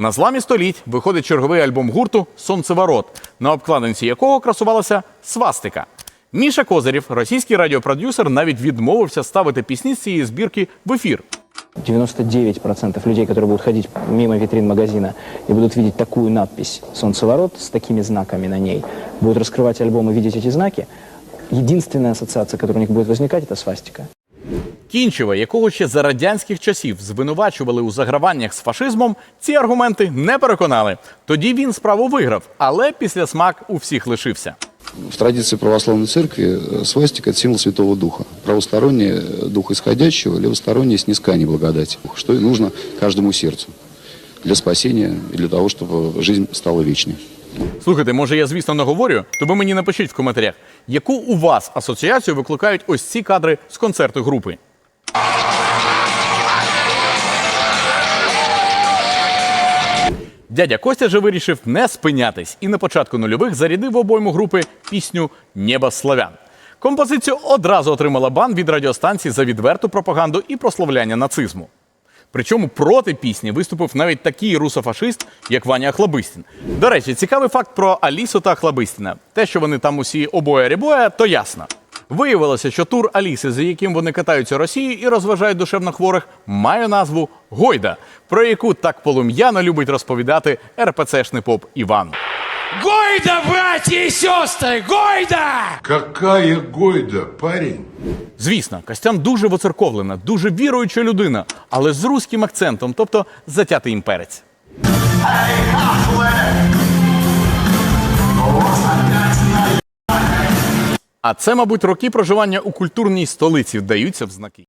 На зламі століть виходить черговий альбом гурту Сонцеворот, на обкладинці якого красувалася свастика. Міша Козирів, російський радіопродюсер, навіть відмовився ставити пісні з цієї збірки в ефір. 99% людей, которые будут ходить мимо витрин магазина и будут видеть такую надпись «Солнцеворот» с такими знаками на ней, будут раскрывать альбом и видеть эти знаки, единственная ассоциация, которая у них будет возникать, это свастика. Кінчева, якого ще за радянських часів звинувачували у заграваннях з фашизмом, ці аргументи не переконали. Тоді він справу виграв, але після смак у всіх лишився. В традиции православной церкви э, свастика – это символ Святого Духа. Правосторонний э, дух исходящего, левосторонний снискание благодати, что и нужно каждому сердцу для спасения и для того, чтобы жизнь стала вечной. Слухайте, може я звісно не говорю, то ви мені напишіть в коментарях, яку у вас асоціацію викликають ось ці кадри з концерту групи. Дядя Костя же вирішив не спинятись і на початку нульових зарядив обойму групи пісню Небо славян. Композицію одразу отримала бан від радіостанції за відверту пропаганду і прославляння нацизму. Причому проти пісні виступив навіть такий русофашист, як Ваня Хлабистін. До речі, цікавий факт про Алісу та Хлабистіна. Те, що вони там усі обоє рібоя, то ясно. Виявилося, що тур Аліси, за яким вони катаються Росією і розважають душевно хворих, має назву Гойда, про яку так полум'яно любить розповідати РПЦшний поп Іван. Гойда, братья и сестры, Гойда! Какая гойда, парень? Звісно, Костян дуже воцерковлена, дуже віруюча людина, але з руським акцентом, тобто затятий імперець. А це, мабуть, роки проживання у культурній столиці вдаються в знаки.